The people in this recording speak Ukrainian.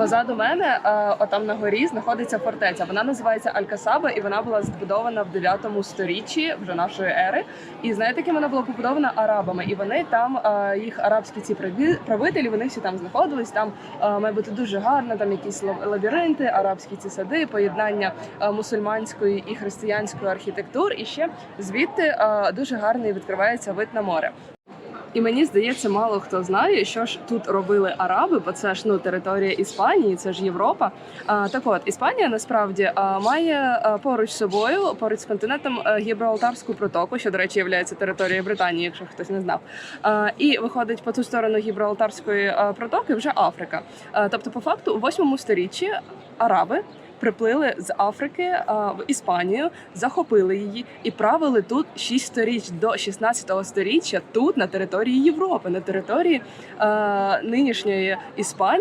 Позаду мене, е, отам на горі, знаходиться фортеця. Вона називається Алькасаба, і вона була збудована в 9 сторіччі вже нашої ери. І знаєте, ким вона була побудована арабами? І вони там е, їх арабські ці прави- правителі, вони всі там знаходились. Там е, має бути дуже гарно, там якісь лабіринти, арабські ці сади, поєднання мусульманської і християнської архітектур. І ще звідти дуже гарний відкривається вид на море. І мені здається, мало хто знає, що ж тут робили араби, бо це ж ну територія Іспанії, це ж Європа. А, так от Іспанія насправді має поруч з собою, поруч з континентом а, Гібралтарську протоку, що до речі є територією Британії, якщо хтось не знав. А, і виходить по ту сторону Гібралтарської протоки вже Африка. Тобто, по факту, у восьмому сторіччі араби. Приплили з Африки а, в Іспанію, захопили її і правили тут 6 сторіч до 16 сторіччя тут на території Європи, на території е, нинішньої Іспанії.